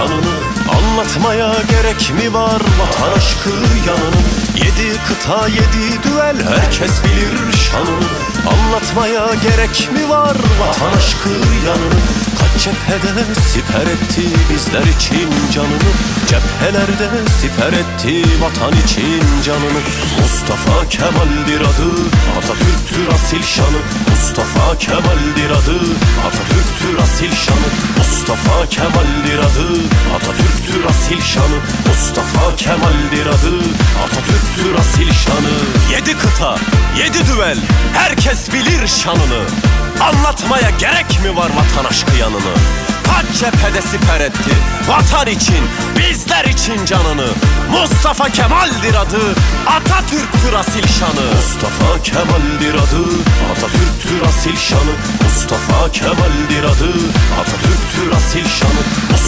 şanını Anlatmaya gerek mi var? Vatan aşkı yanını Yedi kıta yedi düel herkes bilir şanını. Anlatmaya gerek mi var? Vatan aşkı yanını Kaç cephede siper etti bizler için canını? Cephelerde siper etti vatan için canını. Mustafa Kemal'dir adı Atatürk'tür asil şanı. Mustafa Kemal'dir adı Atatürk'tür asil şanı. Mustafa Kemal'dir adı şanı Mustafa Kemal'dir adı Atatürk'tür asil şanı. Yedi kıta, yedi düvel Herkes bilir şanını. Anlatmaya gerek mi var vatan aşkı yanını? Kaç cephede siper etti Vatan için, bizler için canını? Mustafa Kemal'dir adı Atatürk'tür asil şanı. Mustafa Kemal'dir adı Atatürk'tür asil şanı. Mustafa Kemal'dir adı şanı